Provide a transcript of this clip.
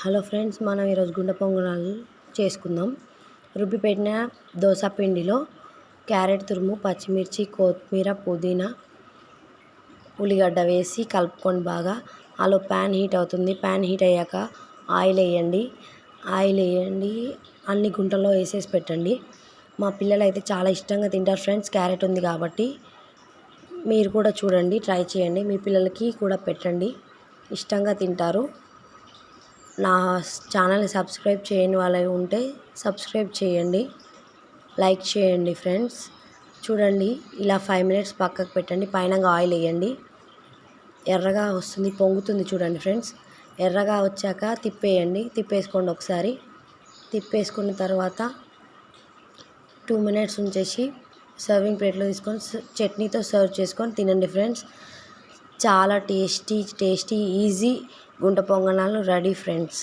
Hello friends మనం ఈరోజు గుండె పొంగనాలు చేసుకుందాం. రుబ్బి పెట్టిన దోశ పిండిలో క్యారెట్ తురుము పచ్చిమిర్చి కొత్తిమీర పుదీనా ఉల్లిగడ్డ వేసి కలుపుకొని బాగా. అలా ప్యాన్ హీట్ అవుతుంది. ప్యాన్ హీట్ అయ్యాక ఆయిల్ వేయండి. ఆయిల్ వేయండి. అన్ని గుంటల్లో వేసేసి పెట్టండి. మా పిల్లలు అయితే చాలా ఇష్టంగా తింటారు ఫ్రెండ్స్. క్యారెట్ ఉంది కాబట్టి మీరు కూడా చూడండి ట్రై చేయండి. మీ పిల్లలకి కూడా పెట్టండి. ఇష్టంగా తింటారు. నా ఛానల్ని సబ్స్క్రైబ్ చేయని వాళ్ళు ఉంటే సబ్స్క్రైబ్ చేయండి. లైక్ చేయండి ఫ్రెండ్స్. చూడండి ఇలా ఫైవ్ మినిట్స్ పక్కకు పెట్టండి. పైన ఆయిల్ వేయండి. ఎర్రగా వస్తుంది పొంగుతుంది చూడండి ఫ్రెండ్స్. ఎర్రగా వచ్చాక తిప్పేయండి. తిప్పేసుకోండి ఒకసారి. తిప్పేసుకున్న తర్వాత టూ మినిట్స్ ఉంచేసి సర్వింగ్ ప్లేట్లో తీసుకొని చట్నీతో సర్వ్ చేసుకొని తినండి ఫ్రెండ్స్. చాలా టేస్టీ టేస్టీ ఈజీ గుంట పొంగనాలు రెడీ ఫ్రెండ్స్